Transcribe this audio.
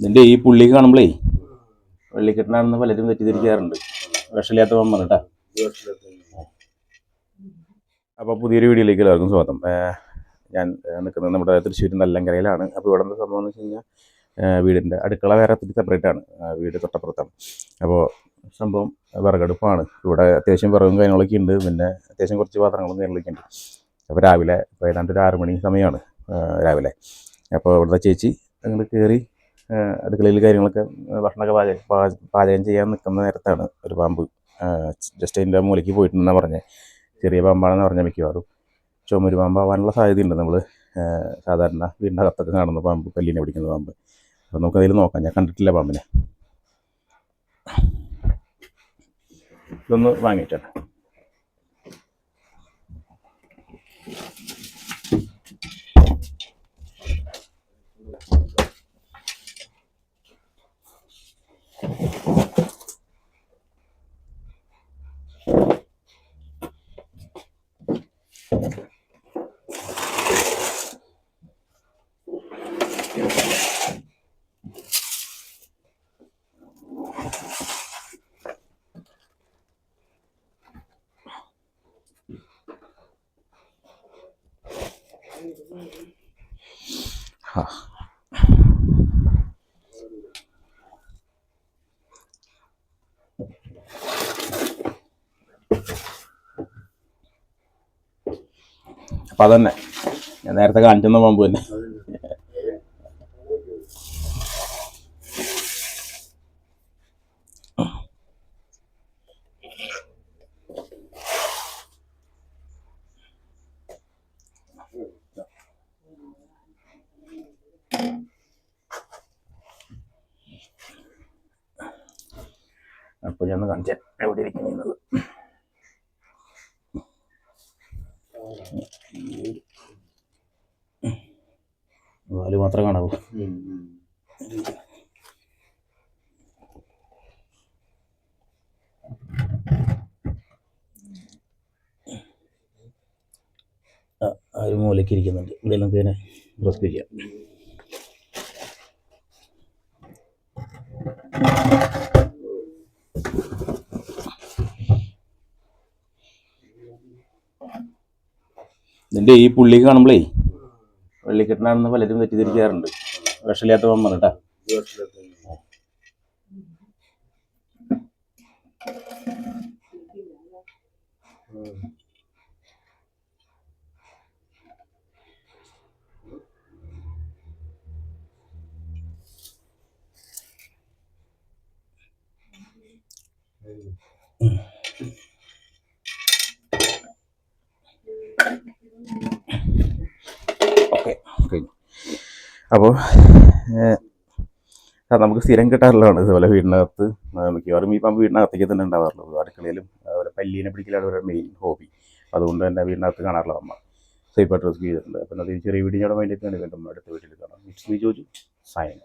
ഇതിന്റെ ഈ പുള്ളി കാണുമ്പോഴേ വെള്ളിക്കെട്ടനാണെന്ന് പലരും തെറ്റിദ്ധരിക്കാറുണ്ട്. വിഷമില്ലാത്ത പമ്പ കേട്ടാ അപ്പോൾ പുതിയൊരു വീഡിയോയിലേക്ക് എല്ലാവർക്കും സ്വാഗതം. ഞാൻ നിൽക്കുന്നത് നമ്മുടെ തൃശ്ശൂർ നല്ലങ്കരയിലാണ്. അപ്പോൾ ഇവിടെ സംഭവം എന്ന് വെച്ച് കഴിഞ്ഞാൽ വീടിന്റെ അടുക്കള വേറെ തിരി സെപ്പറേറ്റ് ആണ്. വീട് തൊട്ടപ്പുറത്താണ്. അപ്പോൾ സംഭവം വിറകടുപ്പാണ്. ഇവിടെ അത്യാവശ്യം വിറകും കാര്യങ്ങളൊക്കെ ഉണ്ട്. പിന്നെ അത്യാവശ്യം കുറച്ച് പാത്രങ്ങളും കാര്യങ്ങളൊക്കെ ഉണ്ട്. അപ്പോൾ രാവിലെ ഏതാണ്ട് ഒരു ആറ് മണി സമയമാണ് രാവിലെ. അപ്പോൾ ഇവിടുത്തെ ചേച്ചി അങ്ങോട്ട് കയറി അടുക്കളയിൽ കാര്യങ്ങളൊക്കെ ഭക്ഷണമൊക്കെ പാചകം പാചകം ചെയ്യാൻ നിൽക്കുന്ന നേരത്താണ് ഒരു പാമ്പ് ജസ്റ്റ് അതിന്റെ മൂലയ്ക്ക് പോയിട്ടുണ്ടെന്ന് പറഞ്ഞത് ചെറിയ പാമ്പാണെന്ന് പറഞ്ഞാൽ മിക്കവാറും. ചുമര് പാമ്പാവാനുള്ള സാധ്യതയുണ്ട് നമ്മൾ സാധാരണ വീടിന്റെ അകത്തൊക്കെ കാണുന്ന പാമ്പ് കല്ലിനെ പിടിക്കുന്ന പാമ്പ്. അപ്പോൾ നമുക്ക് അതിൽ നോക്കാം. ഞാൻ കണ്ടിട്ടില്ല പാമ്പിനെ. ഇതൊന്ന് വാങ്ങിയിട്ടാണ് അപ്പം അതന്നെ. ഞാൻ നേരത്തെ കാണിച്ചെന്ന പമ്പ് തന്നെ അപ്പോൾ ഞാൻ കാണിച്ചാൽ എവിടെ ഇരിക്കുന്നത് വാൽ മാത്രം കാണാവൂ. ഒരു മൂലയ്ക്ക് ഇരിക്കുന്നുണ്ട്. ഇവിടെ നമുക്ക് ഇതിനെ റെസ്ക്യൂ ചെയ്യാം ഇതിന്റെ ഈ പുള്ളി കാണുമ്പോഴേ വെള്ളിക്കെട്ടനാണെന്ന് പലരും തെറ്റിദ്ധരിക്കാറുണ്ട്. വിഷമില്ലാത്ത പമ്പ കേട്ടാ ഓക്കെ അപ്പോൾ നമുക്ക് സ്ഥിരം കിട്ടാറുള്ളതാണ് ഇതുപോലെ വീടിനകത്ത്. മിക്കവാറും ഈ പമ്പ് വീടിനകത്തേക്ക് തന്നെ ഉണ്ടാവാറുള്ളൂ. അടുക്കളയിലും അതുപോലെ പല്ലീനെ പിടിക്കലാണ് ഒരു മെയിൻ ഹോബി അതുകൊണ്ട് തന്നെ വീടിനകത്ത് കാണാറുള്ള അമ്മ സേഫായിട്ട് റെസ്ക്യൂ ചെയ്തിട്ടുണ്ട്. അപ്പം അത് ചെറിയ വീടിനോട് വേണ്ടിയിട്ടാണ് വീണ്ടും അടുത്ത വീട്ടിൽ കാണാം ഇറ്റ്സ് മീ ജോജു സൈൻ